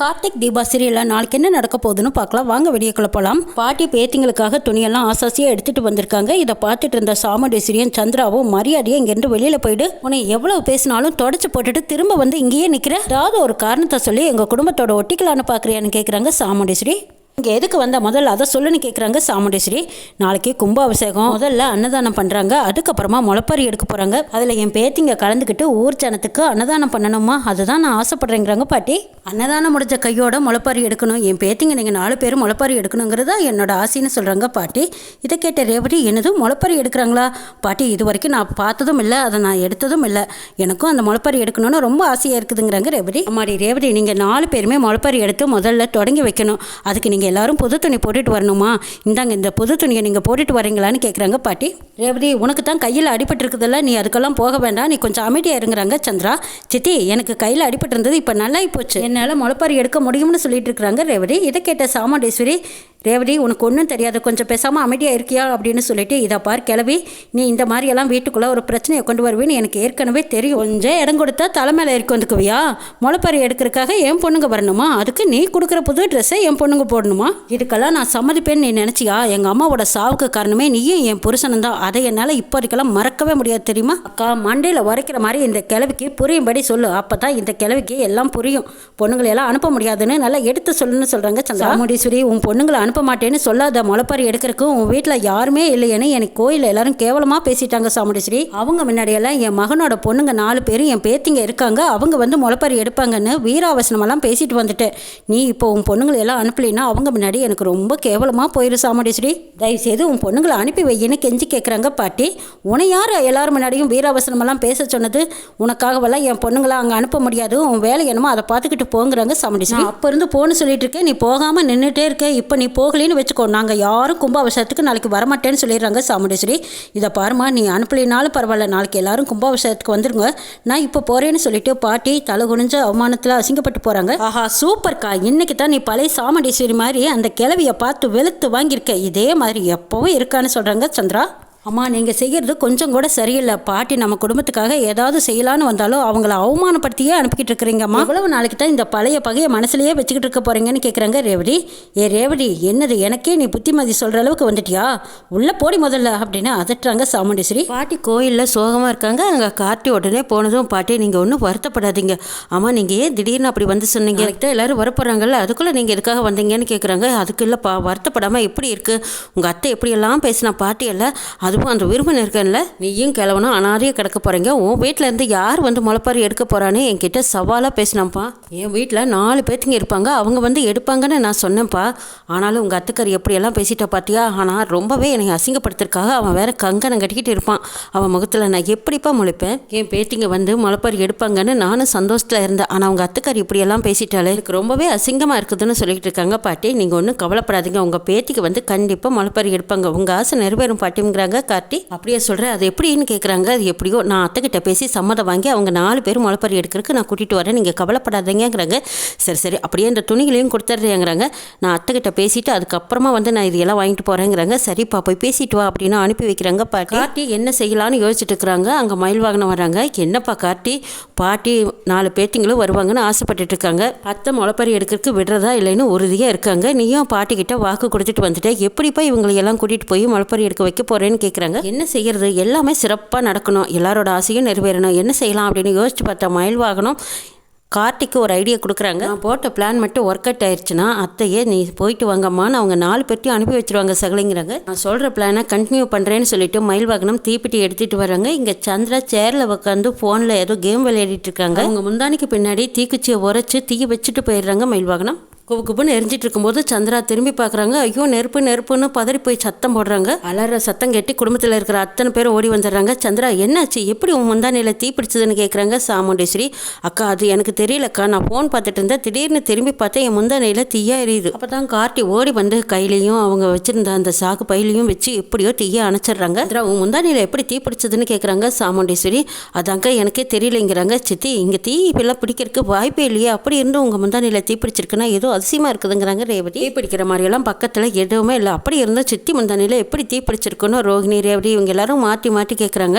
கார்த்திக் தீபா சீரியலில் நாளைக்கு என்ன நடக்க போகுதுன்னு பார்க்கலாம். வாங்க வெளியே போகலாம் பாட்டி பேத்திங்களுக்காக துணியெல்லாம் ஆசாசியாக எடுத்துகிட்டு வந்திருக்காங்க. இதை பார்த்துட்டு இருந்த சாமுண்டேஸ்வரியும் சந்திராவும் மரியாதையை இங்கேருந்து வெளியில் போயிடு உன்னை எவ்வளோ பேசினாலும் தொடச்சி போட்டுட்டு திரும்ப வந்து இங்கேயே நிற்கிற ஏதாவது ஒரு காரணத்தை சொல்லி எங்கள் குடும்பத்தோட ஒட்டிக்கலான்னு பார்க்குறியான்னு கேட்குறாங்க சாமுண்டேஸ்வரி. இங்கே எதுக்கு வந்த முதல்ல அதை சொல்லுன்னு கேட்குறாங்க சாமுண்டேஸ்வரி. நாளைக்கு கும்பாபிஷேகம். முதல்ல அன்னதானம் பண்ணுறாங்க அதுக்கப்புறமா முளப்பாரி எடுக்க போகிறாங்க அதில் என் பேத்திங்க கலந்துக்கிட்டு ஊர் ஜனத்துக்கு அன்னதானம் பண்ணணுமா? அதுதான் நான் ஆசைப்பட்றேங்கிறாங்க பாட்டி. அன்னதானம் முடிஞ்ச கையோட முளப்பாரி எடுக்கணும். என் பேத்திங்க நீங்கள் நாலு பேரும் முளைப்பறி எடுக்கணுங்கிறதா என்னோட ஆசைன்னு சொல்கிறாங்க பாட்டி. இதை கேட்ட ரேவதி என்னது முளப்பாரி எடுக்கிறாங்களா? பாட்டி இது வரைக்கும் நான் பார்த்ததும் இல்லை. அதை நான் எடுத்ததும் இல்லை. எனக்கும் அந்த முளப்பாரி எடுக்கணும்னு ரொம்ப ஆசையாக இருக்குதுங்கிறாங்க ரேவதி. அம்மாடி ரேவதி நீங்கள் நாலு பேருமே முளப்பாரி எடுத்து முதல்ல தொடங்கி வைக்கணும். அதுக்கு நீங்கள் எல்லாரும் புது துணி போட்டுட்டு வரணுமா? இந்தாங்க இந்த புது துணியை நீங்கள் போட்டுட்டு வரீங்களான்னு கேட்குறாங்க பாட்டி. ரேவதி உனக்கு தான் கையில் அடிபட்டிருக்குதுல்ல நீ அதுக்கெல்லாம் போக வேண்டாம் நீ கொஞ்சம் அமைதியாக இருங்கிறாங்க சந்திரா. சித்தி எனக்கு கையில் அடிபட்டிருந்தது இப்போ நல்லா போச்சு. என்னால் முளைப்பாரி எடுக்க முடியும்னு சொல்லிட்டு இருக்கிறாங்க ரேவதி. இதை கேட்ட சாமுண்டேஸ்வரி ரேவதி உனக்கு ஒன்றும் தெரியாது கொஞ்சம் பேசாமல் அமைதியாக இருக்கியா அப்படின்னு சொல்லிட்டு இதை பார் கிளவி நீ இந்த மாதிரியெல்லாம் வீட்டுக்குள்ளே ஒரு பிரச்சனையை கொண்டு வருவேன்னு எனக்கு ஏற்கனவே தெரியும். கொஞ்சம் இடம் கொடுத்தா தலை மேலே இருக்கு வந்துக்குவியா? முளைப்பாரி எடுக்கிறதுக்காக என் பொண்ணுங்க வரணுமா? அதுக்கு நீ கொடுக்குற புது ட்ரெஸ்ஸை என் பொண்ணுங்க போடணும்? இதுக்கெல்லாம் நான் சம்மதிப்பேன்னு நீ நினச்சியா? எங்கள் அம்மாவோட சாவுக்கு காரணமே நீயும் என் புருஷனும் தான் அதை என்னால் இப்போதைக்கெல்லாம் மறக்கவே முடியாது தெரியுமா? அக்கா மண்டையில் உரைக்கிற மாதிரி இந்த கிழவிக்கு புரியும்படி சொல்லு. அப்போ தான் இந்த கிழவிக்கு எல்லாம் புரியும். பொண்ணுங்களை எல்லாம் அனுப்ப முடியாதுன்னு நல்லா எடுத்து சொல்லுன்னு சொல்கிறாங்க சந்திராமுடீஸ்வரி உன் பொண்ணுங்களை அனுப்ப மாட்டேன்னு சொல்லாத முளப்பாரி எடுக்கிறதுக்கு உன் வீட்டில் யாருமே இல்லையேன்னு எனக்கு கோயிலில் எல்லாரும் கேவலமாக பேசிட்டாங்க சாமுடீஸ்வரி அவங்க முன்னாடியெல்லாம் என் மகனோட பொண்ணுங்க நாலு பேரும் என் பேத்திங்க இருக்காங்க. அவங்க வந்து முளப்பாரி எடுப்பாங்கன்னு வீராவசனமெல்லாம் பேசிட்டு வந்துட்டேன். நீ இப்போ உன் பொண்ணுங்களை எல்லாம் அனுப்பலைன்னா அவங்க முன்னாடி எனக்கு ரொம்ப கேவலமாக போயிரு சாமுண்டீஸ்வரி. தயவுசெய்து உன் பொண்ணுங்களை அனுப்பி வையின்னு கெஞ்சி கேட்குறாங்க பாட்டி. உன்னை யார் எல்லாரும் முன்னாடியும் வீராவசனமெல்லாம் பேச சொன்னது? உனக்காகவெல்லாம் என் பொண்ணுங்களை அங்கே அனுப்ப முடியாது. உன் வேலை என்னமோ அதை பார்த்துக்கிட்டு போங்கிறாங்க சாமுண்டீஸ்வரி. அப்போ இருந்து போன்னு சொல்லிட்டு இருக்கேன். நீ போகாமல் நின்றுட்டே இருக்க. இப்போ நீ போகலைன்னு வச்சுக்கோ. நாங்கள் யாரும் கும்பாபிஷேகத்துக்கு நாளைக்கு வரமாட்டேன்னு சொல்லிடுறாங்க சாமுண்டீஸ்வரி. இதை பாருமா நீ அனுப்பலினாலும் பரவாயில்ல. நாளைக்கு எல்லாரும் கும்பாபிஷேகத்துக்கு வந்துருங்க. நான் இப்போ போறேன்னு சொல்லிட்டு பாட்டி தலை குனிஞ்ச அவமானத்தில் அசிங்கப்பட்டு போகிறாங்க ஆஹா சூப்பர்க்கா இன்னைக்கு தான் நீ பழைய சாமுண்டீஸ்வரி மாதிரி அந்த கிழவியை பார்த்து வெளுத்து வாங்கியிருக்க இதே மாதிரி எப்பவும் இருக்கான்னு சொல்கிறாங்க சந்திரா. அம்மா நீங்கள் செய்கிறது கொஞ்சம் கூட சரியில்லை. பாட்டி நம்ம குடும்பத்துக்காக ஏதாவது செய்யலான்னு வந்தாலும் அவங்கள அவமானப்படுத்தியே அனுப்பிக்கிட்டு இருக்கிறீங்கம்மா. எவ்வளவு நாளைக்கு தான் இந்த பழைய பகையை மனசுலயே வச்சுக்கிட்டு இருக்க போறீங்கன்னு கேட்குறாங்க ரேவதி. ஏ ரேவதி என்னது எனக்கே நீ புத்திமதி சொல்கிற அளவுக்கு வந்துட்டியா? உள்ளே போடி முதல்ல அப்படின்னு அதட்டுறாங்க சாமுண்டீஸ்வரி. பாட்டி கோயிலில் சோகமாக இருக்காங்க. அங்கே கார்த்தி உடனே போனதும் பாட்டி நீங்கள் ஒன்றும் வருத்தப்படாதீங்க. ஆமாம் நீங்கள் ஏன் திடீர்னு அப்படி வந்து சொன்னீங்க? எனக்கு தான் எல்லாரும் வரப்போகிறாங்கல்ல அதுக்குள்ளே நீங்கள் எதுக்காக வந்தீங்கன்னு கேட்குறாங்க அதுக்கு இல்லைப்பா வருத்தப்படாமல் எப்படி இருக்குது உங்கள் அத்தை எப்படியெல்லாம் பேசினா பாட்டி இல்லை அதுவும் அந்த விருப்பம் இருக்கேன்ல நீயும் கிளவனும் அனாதையாக கிடக்க போகிறீங்க உன் வீட்டில் இருந்து யார் வந்து முளைப்பாரி எடுக்க போகிறான்னு என்கிட்ட சவாலாக பேசினான்ப்பா. என் வீட்டில் நாலு பேத்துங்க இருப்பாங்க. அவங்க வந்து எடுப்பாங்கன்னு நான் சொன்னேன்ப்பா. ஆனாலும் உங்கள் அத்துக்காரி எப்படியெல்லாம் பேசிட்டா பார்த்தியா ஆனால் ரொம்பவே என்னை அசிங்கப்படுத்துறதுக்காக அவன் வேற கங்கணம் கட்டிக்கிட்டு இருப்பான். அவன் முகத்தில் நான் எப்படிப்பா முளைப்பேன் என் பேத்திங்க வந்து முளைப்பாரி எடுப்பாங்கன்னு நானும் சந்தோஷத்தில் இருந்தேன். ஆனால் அவங்க அத்துக்காரி இப்படியெல்லாம் பேசிட்டாலே எனக்கு ரொம்பவே அசிங்கமாக இருக்குதுன்னு சொல்லிட்டு இருக்காங்க பாட்டி. நீங்கள் ஒன்றும் கவலைப்படாதீங்க. உங்கள் பேத்திக்கு வந்து கண்டிப்பாக முளைப்பாரி எடுப்பாங்க. உங்கள் ஆசை நிறைவேறும் பாட்டிங்கிறாங்க கார்த்தி அப்படியே சொல்கிறேன் அது எப்படின்னு கேட்குறாங்க அது எப்படியோ. நான் அத்தைக்கிட்ட பேசி சம்மதம் வாங்கி அவங்க நாலு பேர் முளைப்பறி எடுக்கிறதுக்கு நான் கூட்டிகிட்டு வரேன் நீங்கள் கவலைப்படாதீங்கிறாங்க சரி சரி அப்படியே இந்த துணிகளையும் கொடுத்துட்றேங்கிறாங்க. நான் அத்தைக்கிட்ட பேசிவிட்டு அதுக்கப்புறமா வந்து நான் இதையெல்லாம் வாங்கிட்டு போகிறேங்கிறாங்க சரிப்பா போய் பேசிட்டு வா அப்படின்னு அனுப்பி வைக்கிறாங்க. கார்த்தி என்ன செய்யலான்னு யோசிச்சுட்டு இருக்கிறாங்க. அங்கே மயில் வாகனம் வராங்க என்னப்பா கார்த்தி பாட்டி நாலு பேத்திங்களும் வருவாங்கன்னு ஆசைப்பட்டுட்டு இருக்காங்க. அத்தை முளைப்பறி எடுக்கிறதுக்கு விடுறதா இல்லைன்னு உறுதியாக இருக்காங்க. நீயும் பாட்டிக்கிட்ட வாக்கு கொடுத்துட்டு வந்துட்டேன் எப்படிப்பா இவங்களை எல்லாம் கூட்டிகிட்டு போய் முளைப்பறி எடுக்க வைக்க போகிறேன்னு கேட்குறாங்க என்ன செய்கிறது எல்லாமே சிறப்பாக நடக்கணும். எல்லாரோட ஆசையும் நிறைவேறணும். என்ன செய்யலாம் அப்படின்னு யோசிச்சு பார்த்தா மயில் வாகனம் கார்த்திக்கு ஒரு ஐடியா கொடுக்குறாங்க. நான் போட்ட பிளான் மட்டும் ஒர்க் அவுட் ஆயிடுச்சுன்னா அத்தையே நீ போயிட்டு வாங்கம்மான்னு அவங்க நாலு பேர்த்தையும் அனுப்பி வச்சுருவாங்க சகலைங்கிறாங்க. நான் சொல்கிற பிளானை கண்டினியூ பண்ணுறேன்னு சொல்லிட்டு மயில் வாகனம் தீப்பெட்டி எடுத்துகிட்டு வராங்க. இங்கே சந்திரா சேரில் உட்காந்து ஃபோனில் ஏதோ கேம் விளையாடிட்டு இருக்காங்க. அவங்க முந்தானிக்கு பின்னாடி தீக்குச்சியை உரைச்சி தீயை வச்சுட்டு போயிடுறாங்க மயில் வாகனம் குபு குபுன்னு எரிஞ்சிட்டு இருக்கும்போது சந்திரா திரும்பி பார்க்குறாங்க. ஐயோ நெருப்பு நெருப்புன்னு பதறி போய் சத்தம் போடுறாங்க. அலற சத்தம் கேட்டு குடும்பத்தில் இருக்கிற அத்தனை பேரும் ஓடி வந்துடுறாங்க. சந்திரா என்னாச்சு? எப்படி உன் முந்தானியில் தீ பிடிச்சதுன்னு கேட்குறாங்க சாமுண்டேஸ்வரி. அக்கா அது எனக்கு தெரியலக்கா. நான் ஃபோன் பார்த்துட்டு இருந்தேன். திடீர்னு திரும்பி பார்த்தேன் என் முந்தானியில் தீயா எரியுது. அப்போ தான் கார்த்தி ஓடி வந்து கையிலையும் அவங்க வச்சுருந்த அந்த சாக்கு பையிலையும் வச்சு எப்படியோ தீயை அணைச்சிடுறாங்க. சந்திரா உன் முந்தானியில் எப்படி தீ பிடிச்சதுன்னு கேட்குறாங்க சாமுண்டேஸ்வரி. அதாங்க எனக்கே தெரியலைங்கிறாங்க சித்தி. இங்கே தீ இப்பெல்லாம் பிடிக்கிறதுக்கு வாய்ப்பே இல்லையே. அப்படி இருந்து உங்கள் முந்தானியில் தீ பிடிச்சிருக்குன்னா ஏதோ அதிசயமாக இருக்குதுங்கிறாங்க ரேவதி. தீ பிடிக்கிற மாதிரியெல்லாம் பக்கத்தில் எதுவுமே இல்லை. அப்படி இருந்தால் சித்தி முந்தானியில் எப்படி தீ பிடிச்சிருக்குன்னு ரோகிணி ரேவதி இவங்க எல்லாரும் மாற்றி மாற்றி கேட்குறாங்க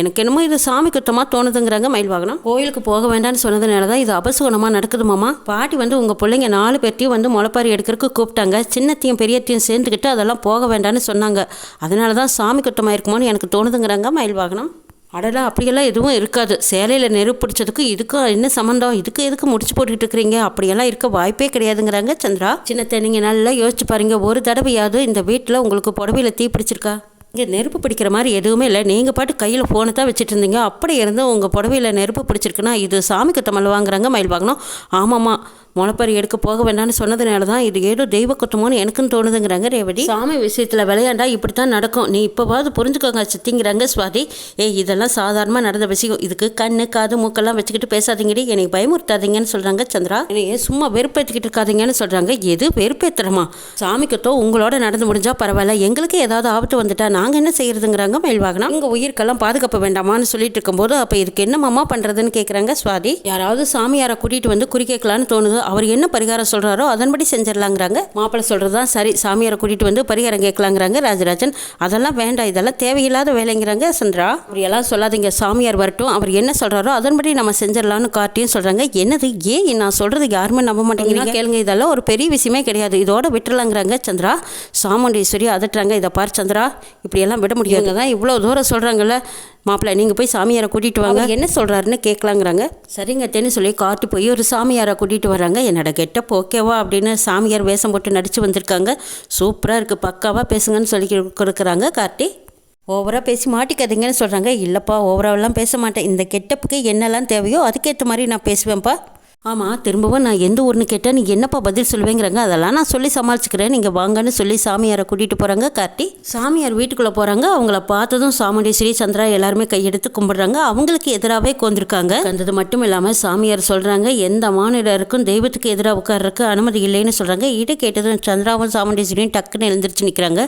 எனக்கு என்னமோ இது சாமி குத்தமாக தோணுதுங்கிறாங்க மயில் வாகனம். கோயிலுக்கு போக வேண்டாம்னு சொன்னதுனால தான் இது அபசகுணமாக நடக்குது மாமா. பாட்டி வந்து உங்கள் பிள்ளைங்க நாலு பேர்த்தையும் வந்து முளைப்பாரி எடுக்கிறதுக்கு கூப்பிட்டாங்க. சின்னத்தையும் பெரியத்தையும் சேர்ந்துக்கிட்டு அதெல்லாம் போக வேண்டாம்னு சொன்னாங்க. அதனால தான் சாமி குத்தமாக இருக்குமோன்னு எனக்கு தோணுதுங்கிறாங்க மயில் வாகனம். அடலாம் அப்படியெல்லாம் எதுவும் இருக்காது. சேலையில் நெருப்பு பிடிச்சதுக்கு இதுக்கும் என்ன சம்மந்தம் இதுக்கு எதுக்கு முடிச்சு போட்டுக்கிட்டு இருக்கிறீங்க? அப்படியெல்லாம் இருக்க வாய்ப்பே கிடையாதுங்கிறாங்க சந்திரா. சின்னத்தை நீங்கள் நல்லா யோசிச்சு பாருங்க. ஒரு தடவையாவது இந்த வீட்டில் உங்களுக்கு புடவையில் தீ பிடிச்சிருக்கா? இங்கே நெருப்பு பிடிக்கிற மாதிரி எதுவுமே இல்லை. நீங்கள் பாட்டு கையில் ஃபோனை தான் வச்சுட்டு இருந்தீங்க. அப்படி இருந்து உங்கள் புடவையில் நெருப்பு பிடிச்சிருக்குன்னா இது சாமி குத்தமல் வாங்குறாங்க மயில் வாங்கினோம் ஆமாம்மா. முளப்பறி எடுக்க போக வேண்டாம்னு சொன்னதுனால தான் இது ஏதோ தெய்வ குற்றமோன்னு எனக்கும் தோணுதுங்கிறாங்க ரேவதி. சாமி விஷயத்தில் விளையாண்டா இப்படி தான் நடக்கும். நீ இப்போவாவது புரிஞ்சுக்கோங்க சித்திங்கிறாங்க சுவாதி. ஏ இதெல்லாம் சாதாரணமாக நடந்த விஷயம். இதுக்கு கண்ணு காது மூக்கெல்லாம் வச்சுக்கிட்டு பேசாதீங்கடி. என்னை பயமுறுத்தாதீங்கன்னு சொல்கிறாங்க சந்திரா. என்னைய சும்மா வெறுப்பேற்றிக்கிட்டு இருக்காதீங்கன்னு சொல்கிறாங்க எது வெறுப்பேற்றுறமா சாமிக்கத்தோ உங்களோட நடந்து முடிஞ்சால் பரவாயில்ல. எங்களுக்கு ஏதாவது ஆபத்து வந்துட்டா நாங்கள் என்ன செய்கிறதுங்கிறாங்க மயில்வாகனம். உங்கள் உயிருக்கெல்லாம் பாதுகாப்பு வேண்டாமான்னு சொல்லிட்டு இருக்கும்போது அப்போ இதுக்கு என்னமாமா பண்ணுறதுன்னு கேட்குறாங்க சுவாதி. யாராவது சாமியாரை கூட்டிகிட்டு வந்து குறி கேட்கலான்னு தோணுது. அவர் என்ன பரிகாரம் சொல்கிறாரோ அதன்படி செஞ்சிடலாங்கிறாங்க. மாப்பிள்ளை சொல்கிறது தான் சரி. சாமியாரை கூட்டிகிட்டு வந்து பரிகாரம் கேட்கலாங்கிறாங்க ராஜராஜன். அதெல்லாம் வேண்டாம். இதெல்லாம் தேவையில்லாத வேலைங்கிறாங்க சந்திரா. அப்படியெல்லாம் சொல்லாதீங்க. சாமியார் வரட்டும். அவர் என்ன சொல்கிறாரோ அதன்படி நம்ம செஞ்சிடலான்னு காட்டியும் சொல்கிறாங்க என்னது? ஏன் நான் சொல்கிறது யாருமே நம்ப மாட்டேங்கிறீங்க? கேளுங்க. இதெல்லாம் ஒரு பெரிய விஷயமே கிடையாது. இதோட விட்டுலாங்கிறாங்க சந்திரா. சாமுண்டீஸ்வரி அதட்டுறாங்க. இதை பார் சந்திரா. இப்படியெல்லாம் விட முடியாது. தான் இவ்வளோ தூரம் சொல்கிறாங்கல்ல மாப்பிள்ளை நீங்கள் போய் சாமியாரை கூட்டிகிட்டு வாங்க. என்ன சொல்கிறாருன்னு கேட்கலாங்கிறாங்க சரிங்கத்தேன்னு சொல்லி காட்டு போய் ஒரு சாமியாரை கூட்டிகிட்டு வராங்க என்னோட கெட்டப் ஓகேவா அப்படின்னு சாமியார் வேஷம் போட்டு நடித்து வந்திருக்காங்க. சூப்பராக இருக்குது பக்காவாக பேசுங்கன்னு சொல்லி கொடுக்குறாங்க கார்த்தி. ஓவராக பேசி மாட்டிக்காதீங்கன்னு சொல்கிறாங்க இல்லைப்பா ஓவராவெல்லாம் பேச மாட்டேன். இந்த கெட்டப்புக்கு என்னெல்லாம் தேவையோ அதுக்கேற்ற மாதிரி நான் பேசுவேன்ப்பா. ஆமாம் திரும்பவும் நான் எந்த ஊர்னு கேட்டால் நீ என்னப்பா பதில் சொல்லுவேங்கிறாங்க? அதெல்லாம் நான் சொல்லி சமாளிச்சுக்கிறேன். நீங்கள் வாங்கன்னு சொல்லி சாமியாரை கூட்டிகிட்டு போகிறாங்க கார்த்தி சாமியார் வீட்டுக்குள்ளே போகிறாங்க அவங்கள பார்த்ததும் சாமுண்டேஸ்வரி சந்திரா எல்லாருமே கையெடுத்து கும்பிடுறாங்க. அவங்களுக்கு எதிராகவே கொந்திருக்காங்க. வந்தது மட்டும் இல்லாமல் சாமியார் சொல்கிறாங்க எந்த மாநிலருக்கும் தெய்வத்துக்கு எதிராக உட்கார்றதுக்கு அனுமதி இல்லைன்னு சொல்கிறாங்க இதை கேட்டதும் சந்திராவும் சாமுண்டேஸ்வரியும் டக்குன்னு எழுந்திரிச்சு நிற்கிறாங்க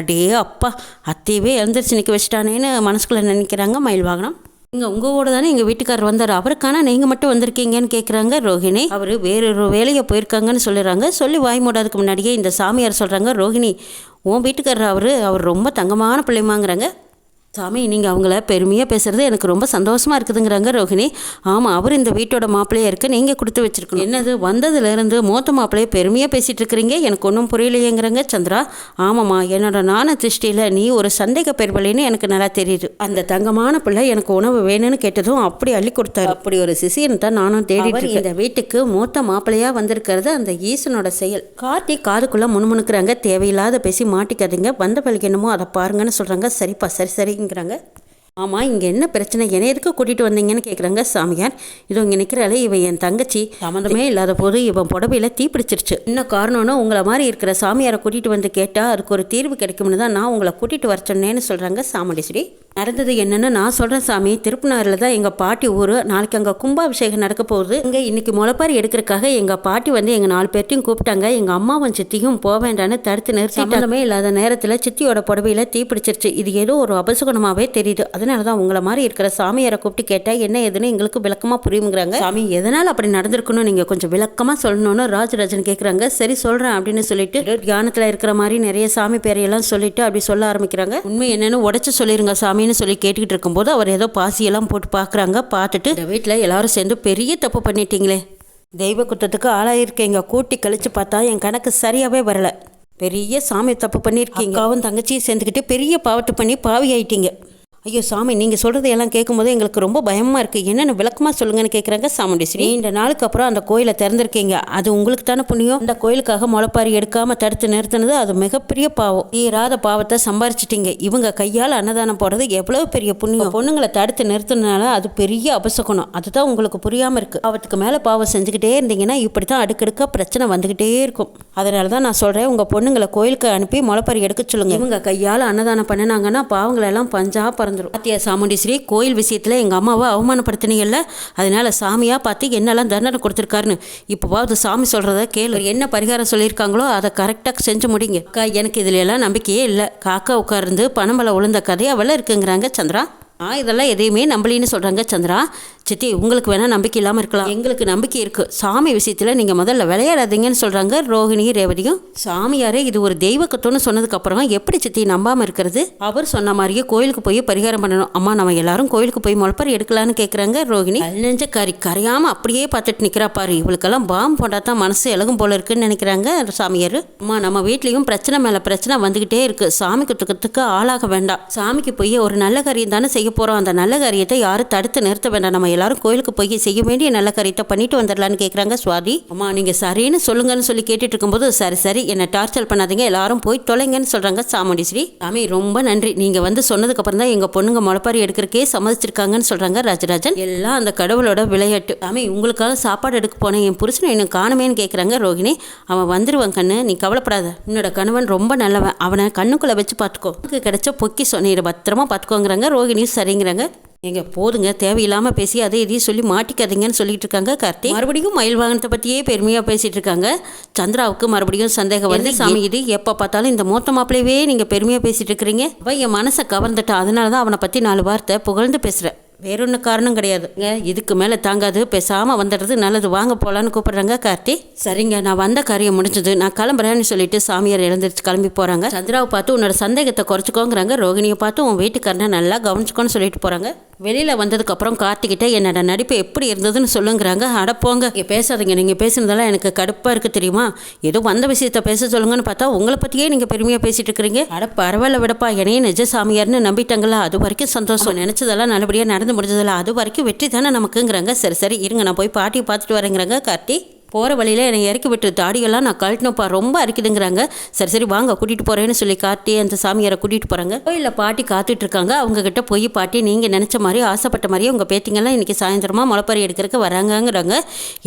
அடே அப்பா அத்தையவே எழுந்திரிச்சு நிற்க வச்சுட்டானேன்னு மனசுக்குள்ளே நினைக்கிறாங்க. மயில் வாகனம் இங்கே உங்கள் கூட தானே எங்கள் வீட்டுக்காரர் வந்தார்? அவருக்கான நீங்கள் மட்டும் வந்திருக்கீங்கன்னு கேட்குறாங்க ரோஹிணி. அவர் வேறொரு வேலையை போயிருக்காங்கன்னு சொல்லிடுறாங்க சொல்லி வாய் மூடாதுக்கு முன்னாடியே இந்த சாமியார் சொல்கிறாங்க ரோஹிணி உன் வீட்டுக்காரர் அவர் அவர் ரொம்ப தங்கமான பிள்ளைமாங்கிறாங்க சாமி நீங்கள் அவங்கள பெருமையாக பேசுகிறது எனக்கு ரொம்ப சந்தோஷமாக இருக்குதுங்கிறாங்க ரோஹிணி. ஆமாம் அவர் இந்த வீட்டோட மாப்பிள்ளையாக இருக்க. நீங்கள் கொடுத்து வச்சிருக்கணும். என்னது வந்ததுலேருந்து மூத்த மாப்பிள்ளையை பெருமையாக பேசிகிட்டு இருக்கிறீங்க? எனக்கு ஒன்றும் புரியலையேங்கிறாங்க சந்திரா. ஆமாம்மா என்னோட நாண திருஷ்டியில் நீ ஒரு சந்தேக பெருவழின்னு எனக்கு நல்லா தெரியுது. அந்த தங்கமான பிள்ளை எனக்கு உணவு வேணும்னு கேட்டதும் அப்படி அள்ளி கொடுத்தாரு. அப்படி ஒரு சிசியன் தான் நானும் தேடிட்டு. இந்த வீட்டுக்கு மூத்த மாப்பிள்ளையாக வந்திருக்கிறது அந்த ஈசனோட செயல். கார்த்தி காதுக்குள்ளே முணுமுணுக்கிறாங்க. தேவையில்லாத பேசி மாட்டிக்காதீங்க. வந்த என்னமோ அதை பாருங்கன்னு சொல்கிறாங்க சரிப்பா சரி. சரிங்கிறாங்க ஆமாம் இங்கே என்ன பிரச்சனை? என்னை எதுக்கு கூட்டிகிட்டு வந்தீங்கன்னு கேட்குறாங்க சாமியார். இதோ இங்கே நிற்கிறாளே இவன் என் தங்கச்சி. சம்மந்தமே இல்லாத போது இவன் புடவையில் தீ பிடிச்சிருச்சு. என்ன காரணம்னா உங்களை மாதிரி இருக்கிற சாமியாரை கூட்டிகிட்டு வந்து கேட்டால் அதுக்கு ஒரு தீர்வு கிடைக்கும்னு தான் நான் உங்களை கூட்டிகிட்டு வர சொன்னேன்னு சொல்கிறாங்க சாமுண்டீஸ்வரி. நடந்தது என்னன்னு நான் சொல்கிறேன் சாமி. திருப்பனாரில் தான் எங்கள் பாட்டி ஊர். நாளைக்கு அங்கே கும்பாபிஷேகம் நடக்க போகுது. இங்கே இன்னைக்கு முளைப்பாரி எடுக்கிறதுக்காக எங்கள் பாட்டி வந்து எங்கள் நாலு பேர்த்தையும் கூப்பிட்டாங்க. எங்கள் அம்மாவும் சித்தியும் போக வேண்டான்னு தடுத்து நிறுத்தி சம்மந்தமே இல்லாத நேரத்தில் சித்தியோட புடவையில் தீ பிடிச்சிருச்சு. இது ஏதோ ஒரு அபசகுணமாகவே தெரியுது. அதனால தான் உங்களை மாதிரி இருக்கிற சாமியாரை கூப்பிட்டு கேட்டால் என்ன ஏதுன்னு எங்களுக்கு விளக்கமாக புரியுங்கிறாங்க சாமி எதனால் அப்படி நடந்திருக்கணும் நீங்கள் கொஞ்சம் விளக்கமாக சொல்லணும்னு ராஜராஜன் கேட்குறாங்க சரி சொல்கிறேன் அப்படின்னு சொல்லிட்டு தியானத்தில் இருக்கிற மாதிரி நிறைய சாமி பேரையெல்லாம் சொல்லிட்டு அப்படி சொல்ல ஆரம்பிக்கிறாங்க. உண்மை என்னன்னு உடச்சு சொல்லிருங்க சாமின்னு சொல்லி கேட்டுக்கிட்டு இருக்கும்போது அவர் ஏதோ பாசியெல்லாம் போட்டு பார்க்குறாங்க. பார்த்துட்டு இந்த வீட்டில் எல்லாரும் சேர்ந்து பெரிய தப்பு பண்ணிட்டீங்களே. தெய்வ குத்தத்துக்கு ஆளாயிருக்கீங்க கூட்டி கழிச்சு பார்த்தா என் கணக்கு சரியாகவே வரலை. பெரிய சாமி தப்பு பண்ணியிருக்கீங்க. அவன் தங்கச்சியும் சேர்ந்துக்கிட்டு பெரிய பாவத்தை பண்ணி பாவி ஆயிட்டீங்க. ஐயோ சாமி நீங்கள் சொல்கிறது எல்லாம் கேட்கும்போது எங்களுக்கு ரொம்ப பயமாக இருக்குது என்னென்ன விளக்கமாக சொல்லுங்கன்னு கேட்குறாங்க சாமுண்டீஸ்வரி இந்த நாளுக்கு அப்புறம் அந்த கோயிலை திறந்திருக்கீங்க. அது உங்களுக்கு தானே புண்ணியம்? அந்த கோயிலுக்காக முளைப்பாரி எடுக்காமல் தடுத்து நிறுத்தினது அது மிகப்பெரிய பாவம். தீராத பாவத்தை சம்பாரிச்சிட்டீங்க. இவங்க கையால் அன்னதானம் போடுறது எவ்வளவு பெரிய புண்ணியம்? பொண்ணுங்களை தடுத்து நிறுத்தினால அது பெரிய அபசகுணம். அதுதான் உங்களுக்கு புரியாமல் இருக்குது அவத்துக்கு மேலே பாவம் செஞ்சுக்கிட்டே இருந்தீங்கன்னா இப்படி தான் அடுக்கடுக்க பிரச்சனை வந்துக்கிட்டே இருக்கும். அதனால தான் நான் சொல்கிறேன் உங்கள் பொண்ணுங்களை கோயிலுக்கு அனுப்பி முளைப்பாரி எடுக்க சொல்லுங்க. இவங்க கையால் அன்னதானம் பண்ணினாங்கன்னா பாவங்களை எல்லாம் பஞ்சா பறந்துடும் பாத்தியா சாமுண்டீஸ்வரி? கோயில் விஷயத்தில் எங்கள் அம்மாவை அவமானப்படுத்தினீங்கல்ல அதனால சாமியாக பார்த்து என்னெல்லாம் தண்டனை கொடுத்துருக்காருன்னு. இப்போவாவது சாமி சொல்கிறத கேளு. என்ன பரிகாரம் சொல்லியிருக்காங்களோ அதை கரெக்டாக செஞ்சு முடிங்க. அக்கா எனக்கு இதில் எல்லாம் நம்பிக்கையே இல்லை. காக்கா உட்கார்ந்து பணமலை உளுந்த கதையாவெல்லாம் இருக்குங்கிறாங்க சந்திரா. ஆ இதெல்லாம் எதையுமே நம்பலின்னு சொல்கிறாங்க சந்திரா. சித்தி உங்களுக்கு வேணால் நம்பிக்கை இல்லாமல் இருக்கலாம். எங்களுக்கு நம்பிக்கை இருக்குது சாமி விஷயத்தில் நீங்கள் முதல்ல விளையாடாதீங்கன்னு சொல்கிறாங்க ரோஹிணி ரேவதியும். சாமியாரே இது ஒரு தெய்வக்கத்தோன்னு சொன்னதுக்கப்புறம் எப்படி சித்தி நம்பாமல் இருக்கிறது? அவர் சொன்ன மாதிரியே கோயிலுக்கு போய் பரிகாரம் பண்ணணும். அம்மா நம்ம எல்லாரும் கோயிலுக்கு போய் முளப்பறி எடுக்கலான்னு கேட்குறாங்க ரோகிணி நெஞ்ச கறி கரையாமல் அப்படியே பார்த்துட்டு நிற்கிறா பாரு. இவளுக்கெல்லாம் பாம் போட்டால் தான் மனசு இலகும் போல இருக்குன்னு நினைக்கிறாங்க சாமியார். அம்மா நம்ம வீட்லேயும் பிரச்சனை மேலே பிரச்சனை வந்துக்கிட்டே இருக்குது சாமி குத்துக்கிறதுக்கு ஆளாக வேண்டாம். சாமிக்கு போய் ஒரு நல்ல காரியம் தானே செய்ய போகிறோம் அந்த நல்ல காரியத்தை யாரும் தடுத்து நிறுத்த வேண்டாம். நம்ம எல்லாரும் கோயிலுக்கு போய் செய்ய வேண்டிய நல்ல கரெக்டாக பண்ணிட்டு வந்துடலான்னு கேட்குறாங்க சுவாதி. அம்மா நீங்கள் சரின்னு சொல்லுங்கன்னு சொல்லி கேட்டுட்டு இருக்கும்போது சரி சரி என்னை டார்ச்சர் பண்ணாதீங்க எல்லாரும் போய் தொலைங்கன்னு சொல்கிறாங்க சாமுண்டீஸ்வரி. சாமி ரொம்ப நன்றி. நீங்கள் வந்து சொன்னதுக்கு அப்புறம் தான் எங்கள் பொண்ணுங்க முளப்பாரி எடுக்கிறக்கே சம்மதிச்சிருக்காங்கன்னு சொல்கிறாங்க ராஜராஜன். எல்லாம் அந்த கடவுளோட விளையாட்டு. சாமி உங்களுக்காக சாப்பாடு எடுக்க போனேன் என் புருஷனை இன்னும் காணுமேன்னு கேட்குறாங்க ரோகிணி. அவன் வந்துடுவான் கண்ணு நீ கவலைப்படாத. உன்னோட கணவன் ரொம்ப நல்லவன். அவனை கண்ணுக்குள்ளே வச்சு பார்த்துக்கோ. உனக்கு கிடைச்ச பொக்கி சொன்னீர் பத்திரமா பார்த்துக்கோங்கிறாங்க ரோகிணி. சரிங்கிறாங்க. எங்க போதுங்க. தேவையில்லாமல் பேசி அதை இதையும் சொல்லி மாட்டிக்காதீங்கன்னு சொல்லிட்டு இருக்காங்க கார்த்தி மறுபடியும் மயில் வாகனத்தை பற்றியே பெருமையாக பேசிட்டு இருக்காங்க. சந்திராவுக்கு மறுபடியும் சந்தேகம் வந்து சாமி இது எப்போ பார்த்தாலும் இந்த மூத்த மாப்பிளையவே நீங்கள் பெருமையாக பேசிட்டு இருக்கிறீங்க? அவன் என் மனசை கவர்ந்துட்டான் அதனால தான் அவனை பற்றி நாலு வார்த்தை புகழ்ந்து பேசுகிறேன் வேற ஒன்றும் காரணம் கிடையாதுங்க. இதுக்கு மேலே தாங்காது. பேசாமல் வந்துடுறது நல்லது. வாங்க போகலான்னு கூப்பிடுறாங்க கார்த்தி சரிங்க நான் வந்த காரியம் முடிஞ்சது. நான் கிளம்புறேன்னு சொல்லிட்டு சாமியார் எழுந்திரிச்சு கிளம்பி போகிறாங்க சந்திராவை பார்த்து உன்னோட சந்தேகத்தை குறைச்சிக்கோங்கிறாங்க. ரோகிணியை பார்த்து உன் வீட்டுக்காரனை நல்லா கவனிச்சுக்கோன்னு சொல்லிட்டு போகிறாங்க வெளியில் வந்ததுக்கப்புறம் கார்த்திகிட்ட என்னோட நடிப்பு எப்படி இருந்ததுன்னு சொல்லுங்கிறாங்க. அடப்போங்க இங்கே பேசாதீங்க. நீங்கள் பேசுனதெல்லாம் எனக்கு கடுப்பாக இருக்குது தெரியுமா? ஏதோ வந்த விஷயத்த பேச சொல்லுங்கன்னு பார்த்தா உங்களை பற்றியே நீங்கள் பெருமையாக பேசிட்டு இருக்கிறீங்க. அட பரவாயில்ல விடப்பா. என்னையே நிஜ சாமியார்னு நம்பிட்டாங்களா? அது வரைக்கும் சந்தோஷம். நினச்சதெல்லாம் நல்லபடியாக நடந்து முடிஞ்சதில்ல அது வரைக்கும் வெற்றி தானே நமக்குங்கிறாங்க. சரி சரி இருங்க. நான் போய் பாட்டியை பார்த்துட்டு வரேங்கிறாங்க. கார்த்தி. போகிற வழியில் என்னை இறக்கி விட்டு தாடியெல்லாம் நான் கழட்டினப்பா ரொம்ப அரிக்குதுங்கிறாங்க. சரி சரி வாங்க கூட்டிகிட்டு போகிறேன்னு சொல்லி காட்டி அந்த சாமியாரை கூட்டிகிட்டு போகிறாங்க கோயிலில் பாட்டி காத்துட்டு இருக்காங்க அவங்ககிட்ட போய் பாட்டி நீங்கள் நினச்ச மாதிரி ஆசைப்பட்ட மாதிரியே உங்கள் பேத்திங்கெல்லாம் இன்றைக்கி சாயந்தரமாக முளைப்பறி எடுக்கிறதுக்கு வராங்கங்கிறாங்க.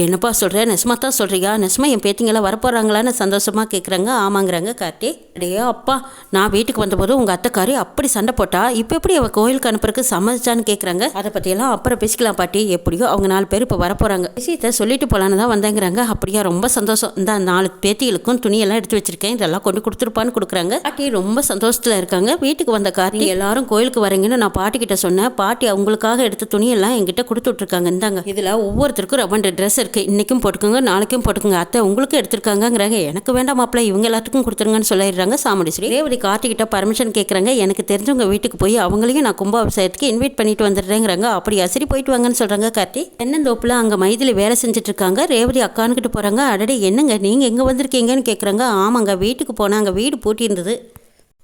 என்னப்பா சொல்கிறேன் நெஸ்மா தான் சொல்கிறியா நெஸ்மா என் பேத்திங்கெல்லாம் வரப்போகிறாங்களான்னு சந்தோஷமாக கேட்குறாங்க ஆமாங்கிறாங்க காட்டி அடையோ அப்பா நான் வீட்டுக்கு வந்தபோது உங்கள் அத்தைக்காரி அப்படி சண்டை போட்டா இப்போ எப்படி அவள் கோயிலுக்கு அனுப்புறதுக்கு சம்மதிச்சான்னு கேட்குறாங்க அதை பற்றியெல்லாம் அப்புறம் பேசிக்கலாம் பாட்டி. எப்படியோ அவங்க நாலு பேர் இப்போ வரப்போகிறாங்க விஷயத்த சொல்லிட்டு போகலான்னு தான் வந்தேங்கிறாங்க. அப்படியா ரொம்ப சந்தோஷம். இந்த நாலு பேத்திகளுக்கும் துணியெல்லாம் எடுத்து வச்சிருக்கேன். இதெல்லாம் கொண்டு கொடுத்துருப்பான்னு கொடுக்குறாங்க. பாட்டி ரொம்ப சந்தோஷத்தில் இருக்காங்க. வீட்டுக்கு வந்த கார்த்தி எல்லாரும் கோயிலுக்கு வரீங்கன்னு நான் பாட்டி கிட்ட சொன்னேன். பாட்டி அவங்களுக்காக எடுத்த துணியெல்லாம் என்கிட்ட கொடுத்து விட்ருக்காங்க இந்தாங்க. இதில் ஒவ்வொருத்தருக்கும் ரெண்டு ட்ரெஸ் இருக்குது இன்றைக்கும் போட்டுக்கோங்க நாளைக்கும் போட்டுக்கோங்க. அத்தை உங்களுக்கு எடுத்திருக்காங்கங்கிறாங்க. எனக்கு வேண்டாம் மாப்பிள்ள இவங்க எல்லாத்துக்கும் கொடுத்துருங்கன்னு சொல்லிடுறாங்க சாமுண்டீஸ்வரி. ரேவதி கார்த்தி கிட்ட பர்மிஷன் கேட்குறாங்க எனக்கு தெரிஞ்சவங்க வீட்டுக்கு போய் அவங்களையும் நான் கும்பாபிஷேகத்துக்கு இன்வைட் பண்ணிட்டு வந்துடுறேங்கிறாங்க. அப்படியா சரி போயிட்டு வாங்கன்னு சொல்கிறாங்க கார்த்தி. தென்னந்தோப்பில் அங்கே மைதிலி வேலை செஞ்சுட்டு இருக்காங்க. ரேவதி உட்காந்துக்கிட்டு போகிறாங்க அடடே என்னங்க? நீங்கள் எங்கே வந்திருக்கீங்கன்னு கேட்குறாங்க ஆமாங்க வீட்டுக்கு போனாங்க. வீடு பூட்டி இருந்தது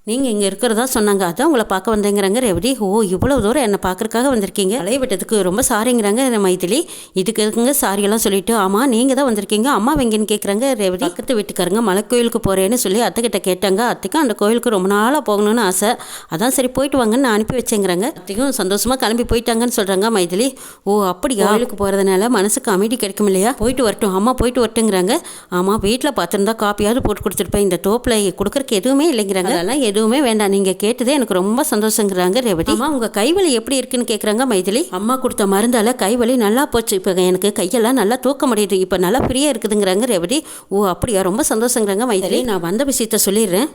நீங்கள் இங்கே இருக்கிறதா சொன்னாங்க. அதான் உங்களை பார்க்க வந்தேங்கிறாங்க. ரேவதி ஓ இவ்வளோ தூரம் என்னை பார்க்குறக்காக வந்திருக்கீங்க. அலைய விட்டதுக்கு ரொம்ப சாரிங்கிறாங்க மைதிலி. இதுக்கு இருக்குங்க சாரியெல்லாம் சொல்லிவிட்டு ஆமாம் நீங்கள் தான் வந்திருக்கீங்க. அம்மா வெங்கன்னு கேட்குறாங்க ரேவதி பக்கத்து வீட்டுக்காரங்க மலை கோயிலுக்கு போகிறேன்னு சொல்லி அத்தைக்கிட்ட கேட்டாங்க. அத்தைக்கும் அந்த கோயிலுக்கு ரொம்ப நாளாக போகணும்னு ஆசை. அதான் சரி போயிட்டு வாங்கன்னு நான் அனுப்பி வச்சேங்கிறாங்க. அத்தைக்கும் சந்தோஷமாக கிளம்பி போயிட்டாங்கன்னு சொல்கிறாங்க மைதிலி. ஓ அப்படியா? கோயிலுக்கு போகிறதுனால மனசுக்கு அமைதி கிடைக்கும் இல்லையா? போயிட்டு வரட்டும். அம்மா போயிட்டு வரட்டுங்கிறாங்க. ஆமாம் வீட்டில் பார்த்துருந்தா காப்பியாவது போட்டு கொடுத்துருப்பேன். இந்த தோப்பில் கொடுக்குறக்கு எதுவுமே இல்லைங்கிறாங்க. அதெல்லாம் எது வேண்டாம். நீங்கள் கேட்டதே எனக்கு ரொம்ப சந்தோஷங்கிறாங்க ரேவதி. அம்மா உங்கள் கைவலி எப்படி இருக்குன்னு கேட்குறாங்க மைதிலி. அம்மா கொடுத்த மருந்தால கைவலி நல்லா போச்சு. இப்போ எனக்கு கையெல்லாம் நல்லா தூக்க முடியுது. இப்போ நல்லா ஃப்ரீயாக இருக்குதுங்கிறாங்க ரேவதி. ஓ அப்படியா? ரொம்ப சந்தோஷங்கிறாங்க மைதிலி. நான் வந்த விஷயத்த சொல்லிடுறேன்.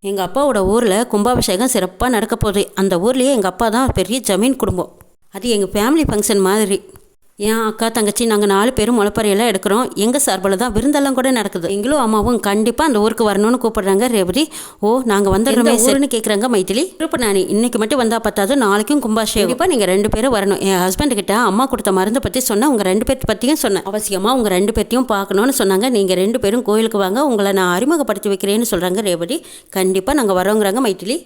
எங்கள் அப்பாவோட ஊரில் கும்பாபிஷேகம் சிறப்பாக நடக்க போகுது அந்த ஊர்லேயே எங்கள் அப்பா தான் பெரிய ஜமீன் குடும்பம். அது எங்கள் ஃபேமிலி ஃபங்க்ஷன் மாதிரி. என் அக்கா தங்கச்சி நாங்கள் நாலு பேரும் முளைப்பறையெல்லாம் எடுக்கிறோம். எங்கள் சார்பில் தான் விருந்தெல்லாம் கூட நடக்குது. எங்களும் அம்மாவும் கண்டிப்பாக அந்த ஊருக்கு வரணும்னு கூப்பிடுறாங்க ரேவதி. ஓ நாங்கள் வந்துடுறோமே சரின்னு கேட்குறாங்க மைத்திலி திருப்ப நானி இன்னைக்கு மட்டும் வந்தால் பத்தாது நாளைக்கும் கும்பாஷே கண்டிப்பாக நீங்கள் ரெண்டு பேரும் வரணும். என் ஹஸ்பண்ட் கிட்ட அம்மா கொடுத்த மருந்தை பற்றி சொன்னேன் உங்கள் ரெண்டு பேர்த்த பற்றியும் சொன்னேன். அவசியமாக உங்கள் ரெண்டு பேர்த்தையும் பார்க்கணும்னு சொன்னாங்க. நீங்கள் ரெண்டு பேரும் கோயிலுக்கு வாங்க. உங்களை நான் அறிமுகப்படுத்தி வைக்கிறேன்னு சொல்கிறாங்க ரேவதி. கண்டிப்பாக நாங்கள் வரோங்கிறாங்க மைத்திலி